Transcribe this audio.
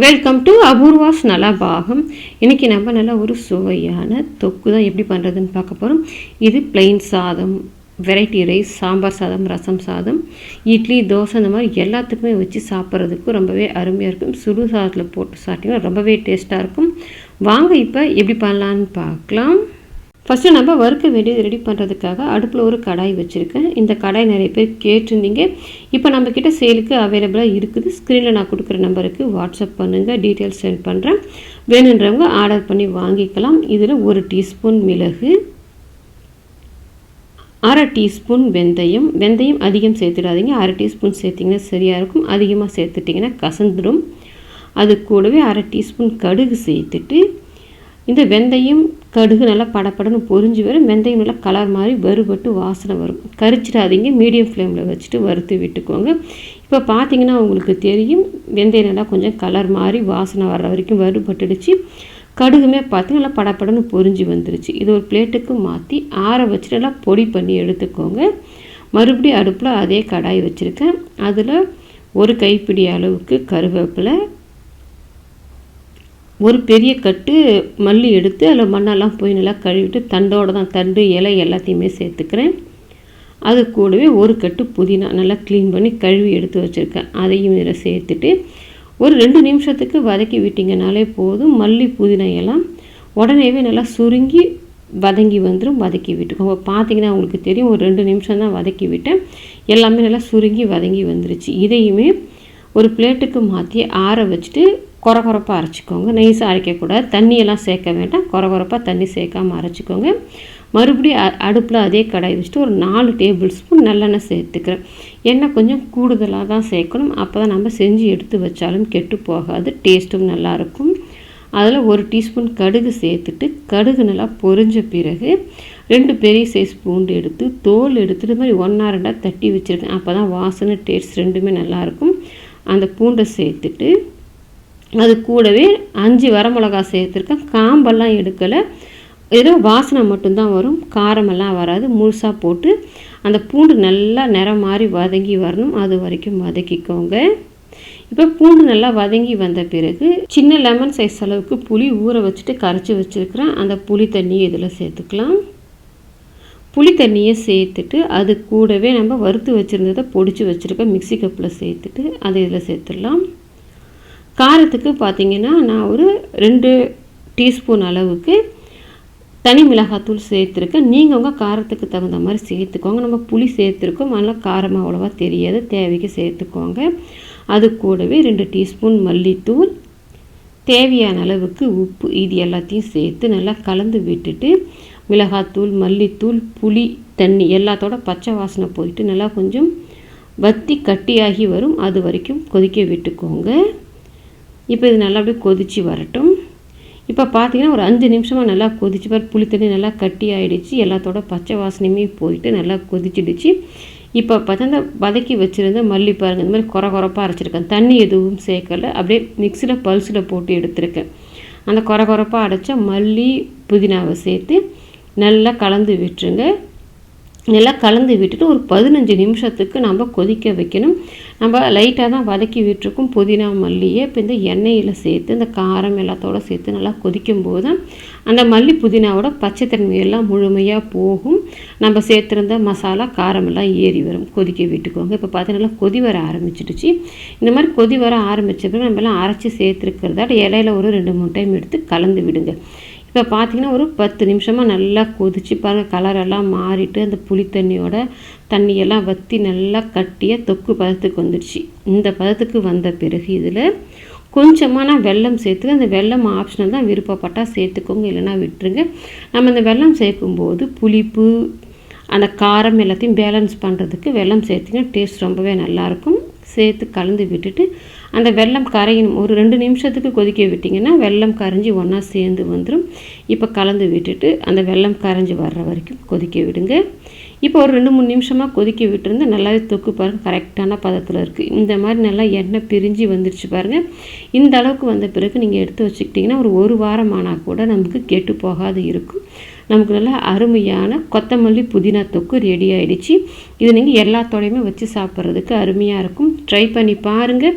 Welcome to Apoorva's நல்லா பாகம் இன்றைக்கி நம்ம நல்லா ஒரு சுவையான தொக்கு தான் எப்படி பண்ணுறதுன்னு பார்க்க போகிறோம் இது பிளெயின் சாதம் வெரைட்டி ரைஸ் சாம்பார் சாதம் ரசம் சாதம் இட்லி தோசை இந்த மாதிரி எல்லாத்துக்குமே வச்சு சாப்பிட்றதுக்கு ரொம்பவே அருமையாக இருக்கும். சுடு சாதத்தில் போட்டு சாப்பிட்டீங்கன்னா ரொம்பவே டேஸ்ட்டாக இருக்கும். வாங்க இப்போ எப்படி பண்ணலான்னு பார்க்கலாம். ஃபஸ்ட்டு நம்ம வறுக்க வேண்டியது ரெடி பண்ணுறதுக்காக அடுப்பில் ஒரு கடாய் வச்சுருக்கேன். இந்த கடாய் நிறைய பேர் கேட்டிருந்தீங்க. இப்போ நம்மக்கிட்ட சேலுக்கு அவைலபிளாக இருக்குது. ஸ்க்ரீனில் நான் கொடுக்குற நம்பருக்கு வாட்ஸ்அப் பண்ணுங்கள் டீட்டெயில்ஸ் சென்ட் பண்ணுறேன் வேணுன்றவங்க ஆர்டர் பண்ணி வாங்கிக்கலாம். இதில் ஒரு டீஸ்பூன் மிளகு அரை டீஸ்பூன் வெந்தயம். வெந்தயம் அதிகம் சேர்த்துடாதீங்க. அரை டீஸ்பூன் சேர்த்திங்கன்னா சரியாக இருக்கும். அதிகமாக சேர்த்துட்டிங்கன்னா கசந்துடும். அது கூடவே அரை டீஸ்பூன் கடுகு சேர்த்துட்டு இந்த வெந்தயம் கடுகு நல்லா படப்படன்னு பொரிஞ்சு வரும். வெந்தயம் நல்லா கலர் மாதிரி வறுபட்டு வாசனை வரும். கரிச்சிடாதீங்க. மீடியம் ஃப்ளேமில் வச்சுட்டு வறுத்து விட்டுக்கோங்க. இப்போ பார்த்தீங்கன்னா உங்களுக்கு தெரியும். வெந்தயம் நல்லா கொஞ்சம் கலர் மாதிரி வாசனை வர்ற வரைக்கும் வறுபட்டுடுச்சு. கடுகுமே பார்த்தீங்கன்னா நல்லா படப்படன்னு பொரிஞ்சு வந்துருச்சு. இது ஒரு பிளேட்டுக்கு மாற்றி ஆற வச்சுட்டு நல்லா பொடி பண்ணி எடுத்துக்கோங்க. மறுபடியும் அடுப்பில் அதே கடாய் வச்சுருக்கேன். அதில் ஒரு கைப்பிடி அளவுக்கு கருவேப்பிலை ஒரு பெரிய கட்டு மல்லி எடுத்து அதில் மண்ணெல்லாம் போய் நல்லா கழுவிட்டு தண்டோடு தான் தண்டு இலை எல்லாத்தையுமே சேர்த்துக்கிறேன். அது கூடவே ஒரு கட்டு புதினா நல்லா க்ளீன் பண்ணி கழுவி எடுத்து வச்சுருக்கேன். அதையும் இதில் சேர்த்துட்டு ஒரு ரெண்டு நிமிஷத்துக்கு வதக்கி விட்டிங்கனாலே போதும். மல்லி புதினா எல்லாம் உடனேவே நல்லா சுருங்கி வதங்கி வந்துடும் வதக்கி விட்டுக்கோங்க பார்த்தீங்கன்னா உங்களுக்கு தெரியும் ஒரு ரெண்டு நிமிஷம் தான் வதக்கி விட்டேன். எல்லாமே நல்லா சுருங்கி வதங்கி வந்துருச்சு. இதையுமே ஒரு பிளேட்டுக்கு மாற்றி ஆற வச்சுட்டு குறை அரைச்சிக்கோங்க. நைஸாக அரைக்கக்கூடாது. தண்ணியெல்லாம் சேர்க்க வேண்டாம். குறை தண்ணி சேர்க்காமல் அரைச்சிக்கோங்க. மறுபடியும் அ அடுப்பில் அதே கடாய் வச்சுட்டு ஒரு நாலு டேபிள் ஸ்பூன் நல்லெண்ணெய் சேர்த்துக்கிறேன். எண்ணெய் கொஞ்சம் கூடுதலாக தான் சேர்க்கணும். அப்போ தான் நம்ம செஞ்சு எடுத்து வச்சாலும் கெட்டு போகாது. டேஸ்ட்டும் நல்லாயிருக்கும். அதில் ஒரு டீஸ்பூன் கடுகு சேர்த்துட்டு கடுகு நல்லா பொரிஞ்ச பிறகு ரெண்டு பெரிய சைஸ் பூண்டு எடுத்து தோல் எடுத்துகிட்டு மாதிரி ஒன்றா ரெண்டாக தட்டி வச்சுருக்கேன். அப்போ தான் வாசனை டேஸ்ட் ரெண்டுமே நல்லாயிருக்கும். அந்த பூண்டை சேர்த்துட்டு அது கூடவே அஞ்சு வரமிளகா சேர்த்துருக்கேன். காம்பெல்லாம் எடுக்கலை. ஏதோ வாசனை மட்டும்தான் வரும். காரமெல்லாம் வராது. முழுசாக போட்டு அந்த பூண்டு நல்லா நிறம் மாதிரி வதங்கி வரணும். அது வரைக்கும் வதக்கிக்கோங்க. இப்போ பூண்டு நல்லா வதங்கி வந்த பிறகு சின்ன லெமன் சைஸ் அளவுக்கு புளி ஊற வச்சுட்டு கரைச்சி வச்சுருக்கிறேன். அந்த புளி தண்ணியை இதில் சேர்த்துக்கலாம். புளி தண்ணியை சேர்த்துட்டு அது கூடவே நம்ம வறுத்து வச்சுருந்ததை பொடிச்சு வச்சுருக்கேன் மிக்சி கப்பில் சேர்த்துட்டு அதை இதில் சேர்த்துடலாம். காரத்துக்கு பார்த்திங்கன்னா நான் ஒரு ரெண்டு டீஸ்பூன் அளவுக்கு தனி மிளகாத்தூள் சேர்த்துருக்கேன். நீங்கள் உங்கள் காரத்துக்கு தகுந்த மாதிரி சேர்த்துக்கோங்க. நம்ம புளி சேர்த்துருக்கோம். நல்லா காரமாக அவ்வளோவா தெரியாது. தேவைக்கு சேர்த்துக்கோங்க. அது கூடவே ரெண்டு டீஸ்பூன் மல்லித்தூள். தேவையான அளவுக்கு உப்பு இது எல்லாத்தையும் சேர்த்து நல்லா கலந்து விட்டுட்டு மிளகாத்தூள் மல்லித்தூள் புளி தண்ணி எல்லாத்தோட பச்சை வாசனை போயிட்டு நல்லா கொஞ்சம் வத்தி கட்டியாகி வரும். அது வரைக்கும் கொதிக்க விட்டுக்கோங்க. இப்போ இது நல்லா அப்படியே கொதித்து வரட்டும். இப்போ பார்த்தீங்கன்னா ஒரு அஞ்சு நிமிஷமாக நல்லா கொதிச்சு பாரு புளி தண்ணி நல்லா கட்டி ஆகிடுச்சு எல்லாத்தோட பச்சை வாசனையுமே போயிட்டு நல்லா கொதிச்சிடுச்சு. இப்போ பார்த்தா வதக்கி வச்சுருந்த மல்லி பாருங்கள் இந்த மாதிரி குறை குறைப்பாக அரைச்சிருக்கேன். தண்ணி எதுவும் சேர்க்கலை. அப்படியே மிக்சியில் பல்ஸில் போட்டு எடுத்திருக்கேன். அந்த குறை குறைப்பாக அடைச்ச மல்லி புதினாவை சேர்த்து நல்லா கலந்து விட்டுருங்க. நல்லா கலந்து விட்டுட்டு ஒரு பதினஞ்சு நிமிஷத்துக்கு நம்ம கொதிக்க வைக்கணும். நம்ம லைட்டாக தான் வதக்கி விட்டுருக்கோம். புதினா மல்லியை இப்போ இந்த எண்ணெயில் சேர்த்து இந்த காரம் எல்லாத்தோட சேர்த்து நல்லா கொதிக்கும் போது அந்த மல்லி புதினாவோட பச்சைத்தன்மையெல்லாம் முழுமையாக போகும். நம்ம சேர்த்துருந்த மசாலா காரமெல்லாம் ஏறி வரும். கொதிக்க விட்டுக்கோங்க. இப்போ பார்த்தீங்கன்னா கொதி வர ஆரம்பிச்சிடுச்சு. இந்த மாதிரி கொதி வர ஆரம்பித்த பிறகு நம்ம எல்லாம் அரைச்சி சேர்த்துருக்கிறதால இலையில ஒரு ரெண்டு மூணு டைம் எடுத்து கலந்து விடுங்க. இப்போ பார்த்தீங்கன்னா ஒரு பத்து நிமிஷமாக நல்லா கொதிச்சு பாருங்கள் கலரெல்லாம் மாறிட்டு அந்த புளி தண்ணியோட தண்ணியெல்லாம் வற்றி நல்லா கட்டியாக தொக்கு பதத்துக்கு வந்துடுச்சு. இந்த பதத்துக்கு வந்த பிறகு இதில் கொஞ்சமாக நான் வெல்லம் சேர்த்து அந்த வெல்லம் ஆப்ஷனல் தான் விருப்பப்பட்டால் சேர்த்துக்கோங்க இல்லைன்னா விட்டுருங்க. நம்ம இந்த வெல்லம் சேர்க்கும்போது புளிப்பு அந்த காரம் எல்லாத்தையும் பேலன்ஸ் பண்ணுறதுக்கு வெல்லம் சேர்த்திங்கன்னா டேஸ்ட் ரொம்பவே நல்லாயிருக்கும் சேர்த்து கலந்து விட்டுட்டு அந்த வெல்லம் கரையணும் ஒரு ரெண்டு நிமிஷத்துக்கு கொதிக்க விட்டிங்கன்னா வெல்லம் கரைஞ்சி ஒன்றா சேர்ந்து வந்துடும் இப்போ கலந்து விட்டுட்டு அந்த வெள்ளம் கரைஞ்சி வர்ற வரைக்கும் கொதிக்க விடுங்க. இப்போ ஒரு ரெண்டு மூணு நிமிஷமாக கொதிக்க விட்டுருந்து நல்லாவே தொக்கு பாருங்கள் கரெக்டான பதத்தில் இருக்குது இந்த மாதிரி நல்லா எண்ணெய் பிரிஞ்சு வந்துருச்சு பாருங்கள் இந்த அளவுக்கு வந்த பிறகு நீங்கள் எடுத்து வச்சுக்கிட்டிங்கன்னா ஒரு ஒரு வாரம் ஆனால் கூட நமக்கு கெட்டு போகாது இருக்கும். நமக்கு நல்லா அருமையான கொத்தமல்லி புதினா தொக்கு ரெடி ஆகிடுச்சு இது நீங்கள் எல்லாத்தோடையுமே வச்சு சாப்பிட்றதுக்கு அருமையாக இருக்கும். ட்ரை பண்ணி பாருங்கள்